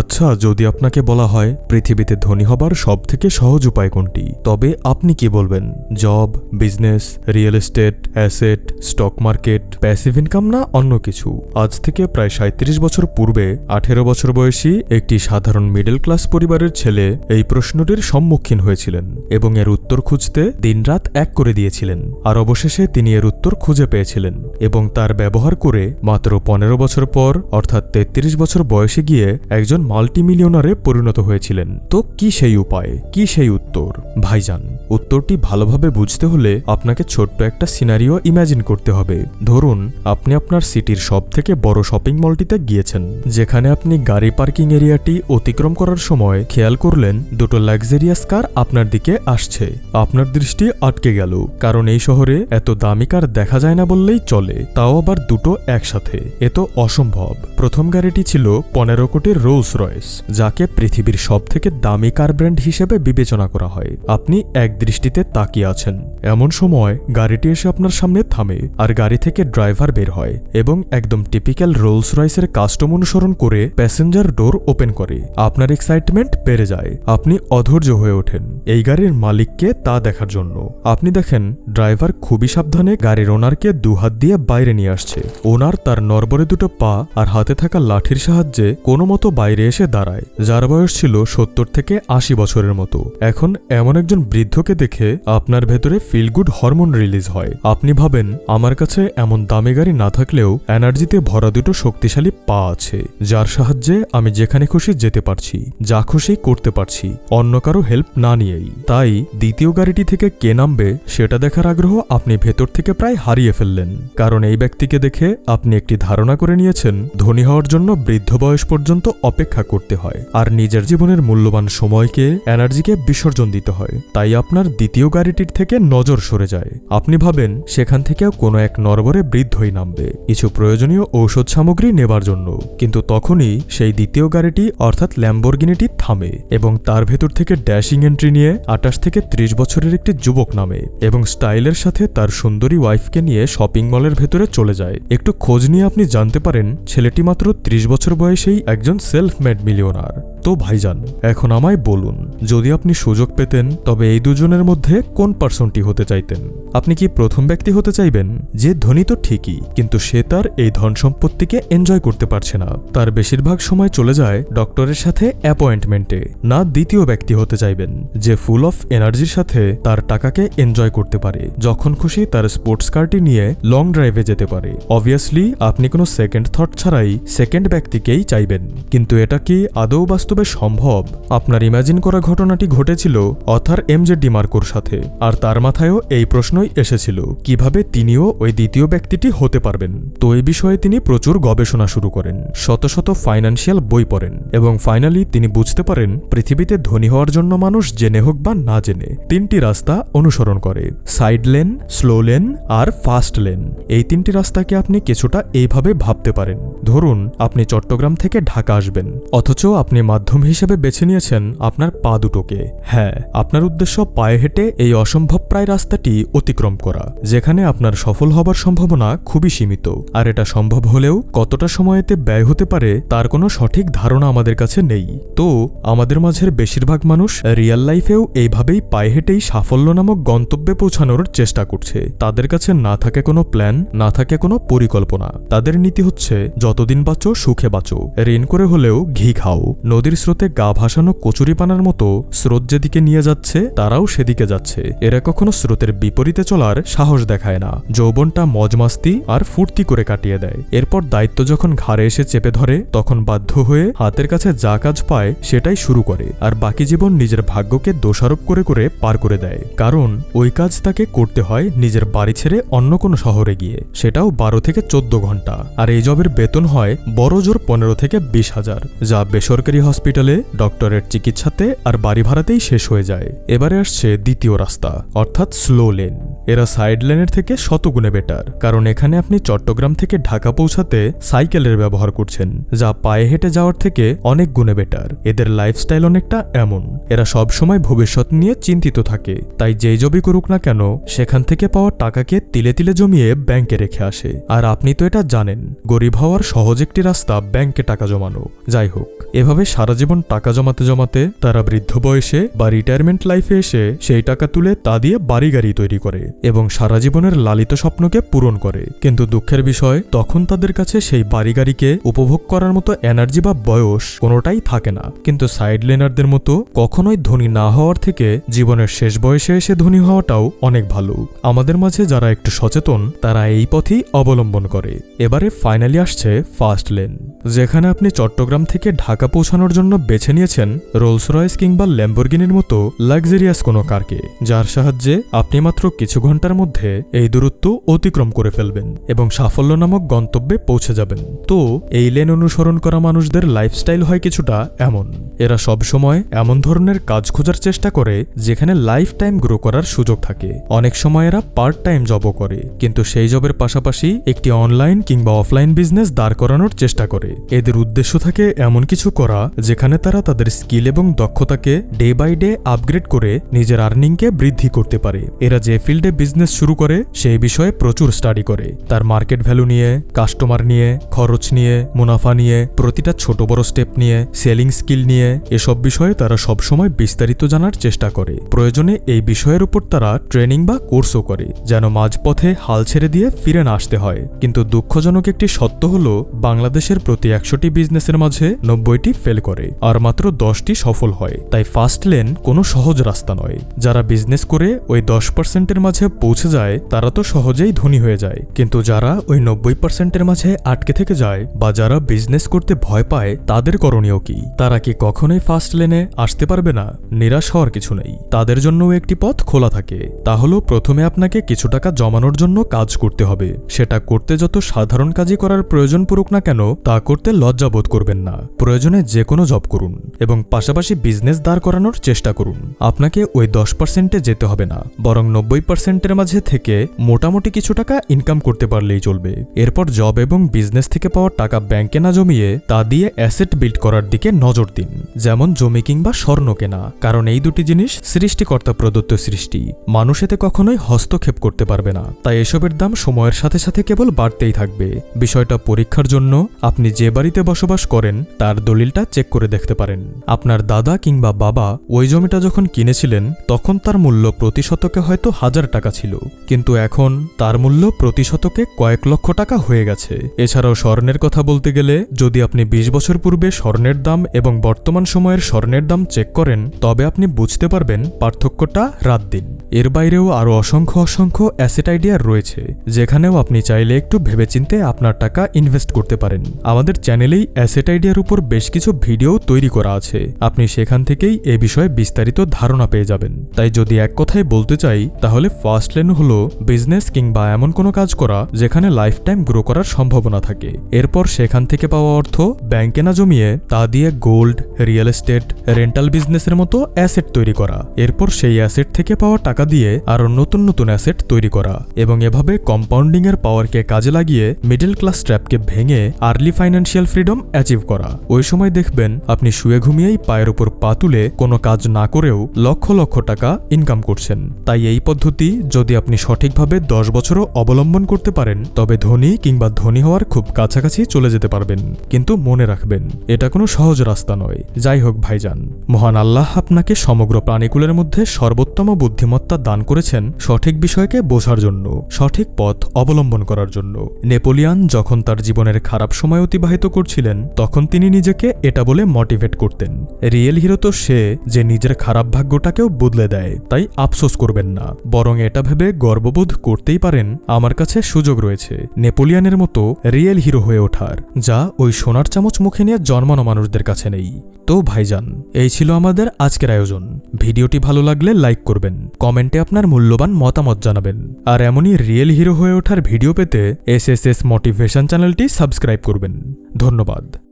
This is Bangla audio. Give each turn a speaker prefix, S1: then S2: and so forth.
S1: আচ্ছা যদি আপনাকে বলা হয় পৃথিবীতে ধনী হবার সব থেকে সহজ উপায় কোনটি? তবে আপনি কি বলবেন? Job, business, real estate, asset, stock market, passive income না অন্য কিছু? আজ থেকে প্রায় সাঁত্রিশ বছর পূর্বে, আঠেরো বছর বয়সী একটি সাধারণ মিডল ক্লাস পরিবারের ছেলে এই প্রশ্নটির সম্মুখীন হয়েছিলেন এবং এর উত্তর খুঁজতে দিনরাত এক করে দিয়েছিলেন। আর অবশেষে তিনি এর উত্তর খুঁজে পেয়েছিলেন এবং তার ব্যবহার করে মাত্র পনেরো বছর পর, অর্থাৎ তেত্রিশ বছর বয়সে গিয়ে একজন মাল্টিমিলিয়নারে পরিণত হয়েছিলেন। তো কি সেই উপায়? কি সেই উত্তর? ভাইজান, উত্তরটি ভালোভাবে বুঝতে হলে আপনাকে ছোট্ট একটা সিনারিও ইমাজিন করতে হবে। ধরুন, আপনি আপনার সিটির সব থেকে বড় শপিং মলটিতে গিয়েছেন, যেখানে আপনি গাড়ি পার্কিং এরিয়াটি অতিক্রম করার সময় খেয়াল করলেন দুটো লাক্সারিয়াস কার আপনার দিকে আসছে। আপনার দৃষ্টি আটকে গেল, কারণ এই শহরে এত দামি কার দেখা যায় না বললেই চলে, তাও আবার দুটো একসাথে। এ তো অসম্ভব। প্রথম গাড়িটি ছিল পনেরো কোটির রোলস রয়েস, যাকে পৃথিবীর সব থেকে দামি কার ব্র্যান্ড হিসেবে বিবেচনা করা হয়। আপনি এক দৃষ্টিতে তাকিয়ে আছেন। এমন সময় গাড়িটি এসে আপনার সামনে থামে আর গাড়ি থেকে ড্রাইভার বের হয় এবং একদম টিপিক্যাল রোলস রয়েসের কাস্টম অনুসরণ করে প্যাসেঞ্জার ডোর ওপেন করে। আপনার এক্সাইটমেন্ট বেড়ে যায়। আপনি অধৈর্য হয়ে ওঠেন এই গাড়ির মালিককে তা দেখার জন্য। আপনি দেখেন, ড্রাইভার খুবই সাবধানে গাড়ির ওনারকে দুহাত দিয়ে বাইরে নিয়ে আসছে। ওনার তার নরবরে দুটো পা আর হাতে থাকা লাঠির সাহায্যে কোনো মতো বাইরে এসে দাঁড়ায়, যার বয়স ছিল সত্তর থেকে আশি বছরের মতো। এখন এমন একজন বৃদ্ধকে দেখে আপনার ভেতরে ফিল গুড হরমোন রিলিজ হয়। আপনি ভাবেন, আমার কাছে এমন দামি গাড়ি না থাকলেও এনার্জিতে ভরা দুটো শক্তিশালী পা আছে, যার সাহায্যে আমি যেখানে খুশি যেতে পারছি, যা খুশি করতে পারছি, অন্য কারও হেল্প না নিয়েই। তাই দ্বিতীয় গাড়িটি থেকে কে নামবে, সেটা দেখার আগ্রহ আপনি ভেতর থেকে প্রায় হারিয়ে ফেললেন। কারণ এই ব্যক্তিকে দেখে আপনি একটি ধারণা করে নিয়েছেন, ধনী হওয়ার জন্য বৃদ্ধ বয়স পর্যন্ত অপেক্ষা করতে হয় আর নিজের জীবনের মূল্যবান সময়কে এনার্জিকে বিসর্জন দিতে হয়। তাই আপনার দ্বিতীয় গাড়িটির থেকে নজর সরে যায়। আপনি ভাবেন, সেখান থেকেও কোনো এক নরবরে বৃদ্ধই নামবে। কিছু প্রয়োজনীয় ঔষধ সামগ্রী নেবার জন্য। কিন্তু তখনই সেই দ্বিতীয় গাড়িটি, অর্থাৎ ল্যাম্বরগিনিটি থামে এবং তার ভেতর থেকে ড্যাশিং এন্ট্রি নিয়ে আটাশ থেকে ত্রিশ বছরের একটি যুবক নামে এবং স্টাইলের সাথে তার সুন্দরী ওয়াইফকে নিয়ে শপিং মলের ভেতরে চলে যায়। একটু খোঁজ নিয়ে আপনি জানতে পারেন, ছেলেটি মাত্র ত্রিশ বছর বয়সেই একজন সেলফ अल्टीमेट मिलियनर তো ভাইজান, এখন আমায় বলুন, যদি আপনি সুযোগ পেতেন, তবে এই দুজনের মধ্যে কোন পার্সনটি হতে চাইতেন? আপনি কি প্রথম ব্যক্তি হতে চাইবেন? যে ধনী তো ঠিকই, কিন্তু সে তার এই ধন সম্পত্তিকে এনজয় করতে পারছে না। তার বেশিরভাগ সময় চলে যায় ডক্টরের সাথে অ্যাপয়েন্টমেন্টে না দ্বিতীয় ব্যক্তি হতে চাইবেন, যে ফুল অফ এনার্জির সাথে তার টাকাকে এনজয় করতে পারে, যখন খুশি তার স্পোর্টস কারটি নিয়ে লং ড্রাইভে যেতে পারে। অবভিয়াসলি আপনি কোনো সেকেন্ড থট ছাড়াই সেকেন্ড ব্যক্তিকেই চাইবেন, কিন্তু এটা কি আদৌ বাস্তবে সম্ভব? আপনার ইমাজিন করা ঘটনাটি ঘটেছিল অথার এম জে ডিমার্কোর সাথে, আর তার মাথায়ও এই প্রশ্নই এসেছিল, কীভাবে তিনিও ওই দ্বিতীয় ব্যক্তিটি হতে পারবেন? তো এই বিষয়ে তিনি প্রচুর গবেষণা শুরু করেন, শত শত ফাইন্যান্সিয়াল বই পড়েন, এবং ফাইনালি তিনি বুঝতে পারেন পৃথিবীতে ধনী হওয়ার জন্য মানুষ জেনে হোক বা না জেনে, তিনটি রাস্তা অনুসরণ করে সাইড লেন স্লো লেন আর ফাস্ট লেন এই তিনটি রাস্তাকে আপনি কিছুটা এইভাবে ভাবতে পারেন। ধরুন, আপনি চট্টগ্রাম থেকে ঢাকা আসবেন, অথচ আপনি মাধ্যম হিসেবে বেছে নিয়েছেন আপনার পা দুটোকে। হ্যাঁ আপনার উদ্দেশ্য পায়ে হেঁটে এই অসম্ভব প্রায় রাস্তাটি অতিক্রম করা, যেখানে আপনার সফল হবার সম্ভাবনা খুবই সীমিত। আর এটা সম্ভব হলেও কতটা সময়েতে ব্যয় হতে পারে তার কোনো সঠিক ধারণা আমাদের কাছে নেই। তো, আমাদের মাঝের বেশিরভাগ মানুষ রিয়েল লাইফেও এইভাবেই পায়ে হেঁটেই সাফল্য নামক গন্তব্যে পৌঁছানোর চেষ্টা করছে। তাদের কাছে না থাকে কোনো প্ল্যান, না থাকে কোনো পরিকল্পনা। তাদের নীতি হচ্ছে, যতদিন বাঁচো, সুখে বাঁচো। ঋণ করে হলেও ঘি খাও। নদীর স্রোতে গা ভাসানো কচুরিপানার মতো স্রোত যেদিকে নিয়ে যাচ্ছে, তারাও সেদিকে যাচ্ছে। এরা কখনো স্রোতের বিপরীতে চলার সাহস দেখায় না। যৌবনটা মজমাস্তি আর ফুর্তি করে কাটিয়ে দেয়। এরপর দায়িত্ব যখন ঘাড়ে এসে চেপে ধরে, তখন বাধ্য হয়ে হাতের কাছে যা কাজ পায়, সেটাই শুরু করে আর বাকি জীবন নিজের ভাগ্যকে দোষারোপ করে করে পার করে দেয়। কারণ ওই কাজ তাকে করতে হয় নিজের বাড়ি ছেড়ে অন্য কোনো শহরে গিয়ে। সেটাও বারো থেকে চোদ্দ ঘণ্টা। আর এই জবের বেতন হয় বড় জোর পনেরো থেকে বিশ হাজার। যা বেসরকারি হসপিটালে ডক্টরের চিকিৎসাতে আর বাড়ি ভাড়াতেই শেষ হয়ে যায়। এবারে আসছে দ্বিতীয় রাস্তা, অর্থাৎ স্লো লেন। এরা সাইড লেনের থেকে শতগুণে বেটার, কারণ এখানে আপনি চট্টগ্রাম থেকে ঢাকা পৌঁছাতে সাইকেলের ব্যবহার করছেন, যা পায়ে হেঁটে যাওয়ার থেকে অনেক গুণে বেটার। এদের লাইফস্টাইল অনেকটা এমন, এরা সব সময় ভবিষ্যৎ নিয়ে চিন্তিত থাকে। তাই যেই জবই করুক না কেন, সেখান থেকে পাওয়া টাকাকে তিলে তিলে জমিয়ে ব্যাংকে রেখে আসে। আর আপনি তো এটা জানেন, গরিব হওয়ার সহজ একটি রাস্তা ব্যাংকে টাকা জমানো। যাই হোক এভাবে সারা জীবন টাকা জমাতে জমাতে তারা বৃদ্ধ বয়সে বা রিটায়ারমেন্ট লাইফে এসে সেই টাকা তুলে তা দিয়ে বাড়ি গাড়ি তৈরি করে এবং সারা জীবনের লালিত স্বপ্নকে পূরণ করে। কিন্তু দুঃখের বিষয়, তখন তাদের কাছে সেই বাড়ি গাড়িকে উপভোগ করার মতো এনার্জি বা বয়স কোনোটাই থাকে না। কিন্তু সাইড লেনারদের মতো কখনোই ধনী না হওয়ার থেকে জীবনের শেষ বয়সে এসে ধনী হওয়াটাও অনেক ভালো। আমাদের মাঝে যারা একটু সচেতন, তারা এই পথই অবলম্বন করে। এবারে ফাইনালি আসছে ফার্স্ট লেন যেখানে আপনি চট্টগ্রাম থেকে ঢাকা পৌঁছানোর জন্য বেছে নিয়েছেন রোলস রয়েস কিংবা ল্যাম্বরগিনির মতো লাক্সারিয়াস কোনো কারকে, যার সাহায্যে আপনি মাত্র কিছু ঘণ্টার মধ্যে এই দূরত্ব অতিক্রম করে ফেলবেন এবং সাফল্য নামক গন্তব্যে পৌঁছে যাবেন। তো, এই লেন অনুসরণ করা মানুষদের লাইফস্টাইল হয় কিছুটা এমন। এরা সবসময় এমন ধরনের কাজ খোঁজার চেষ্টা করে যেখানে লাইফ টাইম গ্রো করার সুযোগ থাকে। অনেক সময় এরা পার্ট টাইম জবও করে, কিন্তু সেই জবের পাশাপাশি একটি অনলাইন কিংবা অফলাইন বিজনেস দাঁড় করানোর চেষ্টা করে। এদের উদ্দেশ্য থাকে এমন কিছু করা, যেখানে তারা তাদের স্কিল এবং দক্ষতাকে ডে বাই ডে আপগ্রেড করে নিজের আর্নিংকে বৃদ্ধি করতে পারে। এরা যে ফিল্ডে বিজনেস শুরু করে, সেই বিষয়ে প্রচুর স্টাডি করে। তার মার্কেট ভ্যালু নিয়ে, কাস্টমার নিয়ে, খরচ নিয়ে, মুনাফা নিয়ে, প্রতিটা ছোট বড় স্টেপ নিয়ে, সেলিং স্কিল নিয়ে, এসব বিষয়ে তারা সবসময় বিস্তারিত জানার চেষ্টা করে। প্রয়োজনে এই বিষয়ের উপর তারা ট্রেনিং বা কোর্সও করে, যেন মাঝপথে হাল ছেড়ে দিয়ে ফিরে না আসতে হয়। কিন্তু দুঃখজনক একটি সত্য হল, বাংলাদেশের প্রতি একশোটি বিজনেসের মাঝে নব্বইটি ফেল করে, আর মাত্র দশটি সফল হয়। তাই ফার্স্ট লেন কোনো সহজ রাস্তা নয়। যারা বিজনেস করে ওই দশ পার্সেন্টের মাঝে পৌঁছে যায়, তারা তো সহজেই ধনী হয়ে যায়। কিন্তু যারা ওই নব্বই পার্সেন্টের মাঝে আটকে থেকে যায়, বা যারা বিজনেস করতে ভয় পায়, তাদের করণীয় কি? তারা কি কখনোই ফার্স্ট লেনে আসতে পারবে না? নিরাশ হওয়ার কিছু নেই। তাদের জন্যও একটি পথ খোলা থাকে। তা হলো প্রথমে আপনাকে কিছু টাকা জমানোর জন্য কাজ করতে হবে। সেটা করতে যত সাধারণ কাজই করার প্রয়োজন পড়ুক না কেন, তা করতে লজ্জা বোধ করবেন না। প্রয়োজনে যে কোনো জব করুন এবং পাশাপাশি বিজনেস দাঁড় করানোর চেষ্টা করুন। আপনাকে ওই দশ পার্সেন্টে যেতে হবে না, বরং নব্বই পার্সেন্টের মাঝে থেকে মোটামুটি কিছু টাকা ইনকাম করতে পারলেই চলবে। এরপর জব এবং বিজনেস থেকে পাওয়া টাকা ব্যাংকে না জমিয়ে তা দিয়ে অ্যাসেট বিল্ড করার দিকে নজর দিন, যেমন জমি কিংবা স্বর্ণ কেনা, কারণ এই দুটি জিনিস সৃষ্টিকর্তা প্রদত্ত সৃষ্টি। মানুষ এতে কখনোই হস্তক্ষেপ করতে পারবে না, তাই এসবের দাম সময়ের সাথে সাথে কেবল বাড়তেই থাকবে। বিষয়টা পরীক্ষার জন্য আপনি যে বাড়িতে বসবাস করেন, তার দলিলটা চেক করে দেখতে পারেন। আপনার দাদা কিংবা বাবা ওই জমিটা যখন কিনেছিলেন, তখন তার মূল্য প্রতি শতকে হয়তো হাজার টাকা ছিল। কিন্তু এখন তার মূল্য প্রতি শতকে কয়েক লক্ষ টাকা হয়ে গেছে। এছাড়াও স্বর্ণের কথা বলতে গেলে, যদি আপনি বিশ বছর পূর্বে স্বর্ণের দাম এবং বর্তমান সময়ের স্বর্ণের দাম চেক করেন, তবে আপনি বুঝতে পারবেন পার্থক্যটা রাত দিন। এর বাইরেও আরও অসংখ্য অসংখ্য অ্যাসেট আইডিয়া রয়েছে, যেখানেও আপনি চাইলে একটু ভেবেচিন্তে আপনার টাকা ইনভেস্ট করতে পারেন। আমাদের চ্যানেলেই অ্যাসেট আইডিয়ার উপর বেশ কিছু ভিডিও তৈরি করা আছে। আপনি সেখান থেকেই এ বিষয়ে বিস্তারিত ধারণা পেয়ে যাবেন। তাই যদি এক কথায় বলতে চাই, তাহলে ফার্স্ট লেন হল বিজনেস কিংবা এমন কোনো কাজ করা যেখানে লাইফ টাইম গ্রো করার সম্ভাবনা থাকে। এরপর সেখান থেকে পাওয়া অর্থ ব্যাংকে না জমিয়ে তা দিয়ে গোল্ড, রিয়েল এস্টেট, রেন্টাল বিজনেসের মতো অ্যাসেট তৈরি করা। এরপর সেই অ্যাসেট থেকে পাওয়া টাকা দিয়ে আরও নতুন নতুন অ্যাসেট তৈরি করা এবং এভাবে কম্পাউন্ডিং এর পাওয়ারকে কাজে লাগিয়ে মিডল ক্লাস ট্র্যাপকে ভেঙে আর্লি ফাইন্যান্সিয়াল ফ্রিডম অ্যাচিভ করা। ওই সময় দেখবেন আপনি শুয়ে ঘুমিয়েই পায়ের উপর পা তুলে কোনো কাজ না করেও লক্ষ লক্ষ টাকা ইনকাম করছেন। তাই এই পদ্ধতি যদি আপনি সঠিকভাবে দশ বছরও অবলম্বন করতে পারেন, তবে ধনী কিংবা ধনী হওয়ার খুব কাছাকাছি চলে যেতে পারবেন। কিন্তু মনে রাখবেন, এটা কোনো সহজ রাস্তা নয়। যাই হোক ভাইজান, মহান আল্লাহ আপনাকে সমগ্র প্রাণীকুলের মধ্যে সর্বোত্তম বুদ্ধিমত্তা দান করেছেন সঠিক বিষয়কে বোঝার জন্য, সঠিক পথ অবলম্বন করার জন্য। নেপোলিয়ান যখন তার জীবনের খারাপ সময় অতিবাহিত করছিলেন, তখন তিনি নিজেকে এটা বলে মোটিভেট করতেন। রিয়েল হিরো তো সে যে নিজের খারাপ ভাগ্যটাকেও বদলে দেয়, তাই আফসোস করবেন না। বরং এটা ভেবে গর্ববোধ করতেই পারেন, আমার কাছে সুযোগ রয়েছে। নেপোলিয়ানের মতো রিয়েল হিরো হয়ে ওঠার, যা ওই সোনার চামচ মুখে নিয়ে জন্মানো মানুষদের কাছে নেই। তো ভাইজান, এই ছিল আমাদের আজকের আয়োজন। ভিডিওটি ভালো লাগলে লাইক করবেন, কমেন্টে আপনার মূল্যবান মতামত জানাবেন। আর এমনই রিয়েল হিরো হয়ে ওঠার ভিডিও পেতে এস এস এস মোটিভেশন চ্যানেলটি সাবস্ক্রাইব করবেন। ধন্যবাদ।